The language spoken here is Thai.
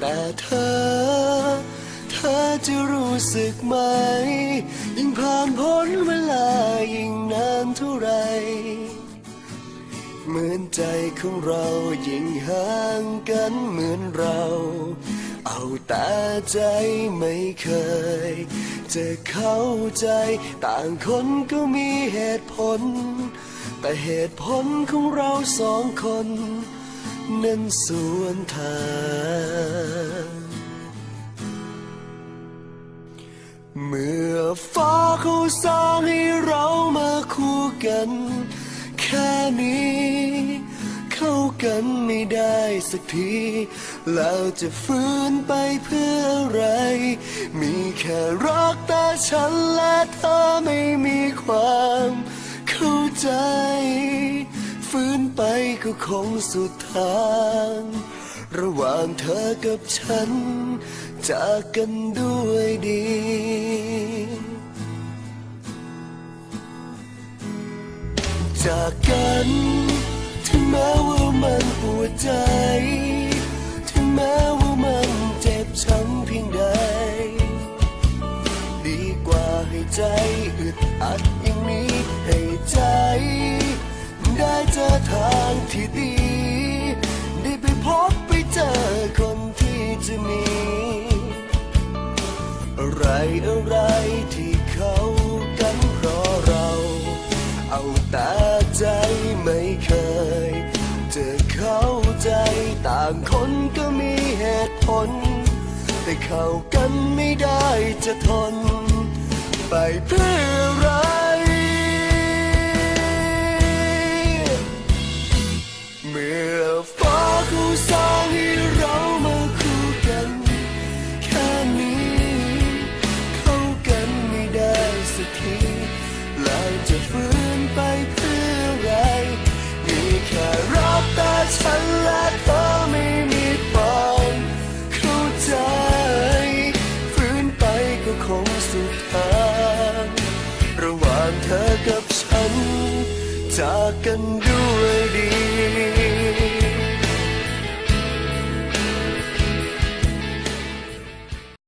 แต่เธอ เธอจะรู้สึกไหม ยิ่งผ่านพ้นเวลายิ่งนานเท่าไร เหมือนใจของเรายิ่งห่างกันเหมือนเรา เอาแต่ใจไม่เคย จะเข้าใจต่างคนก็มีเหตุผล แต่เหตุผลของเราสองคน นั้นสวนทางเมื่อฟ้าเขาสร้างให้เรามาคู่กัน แค่นี้ เข้ากันไม่ได้สักทีแล้วจะฟื้นไปเพื่ออะไร มีแค่รักแต่ฉันและเธอไม่ ก็คงสุดทาง ระหว่างเธอกับฉัน จากกันด้วยดี จากกันถึงแม้ว่ามันปวดใจ ถึงแม้ว่ามันเจ็บช้ำเพียงใด ดีกว่าให้ใจอึดอัดอย่างนี้ให้ใจ อะไรที่เขากันเพราะเรา เอาแต่ใจไม่เคย จะเข้าใจต่างคนก็มีเหตุผล แต่เข้ากันไม่ได้จะทน ไปเพื่ออะไร คงสุดทางระหว่างเธอกับฉัน จากกันด้วยดี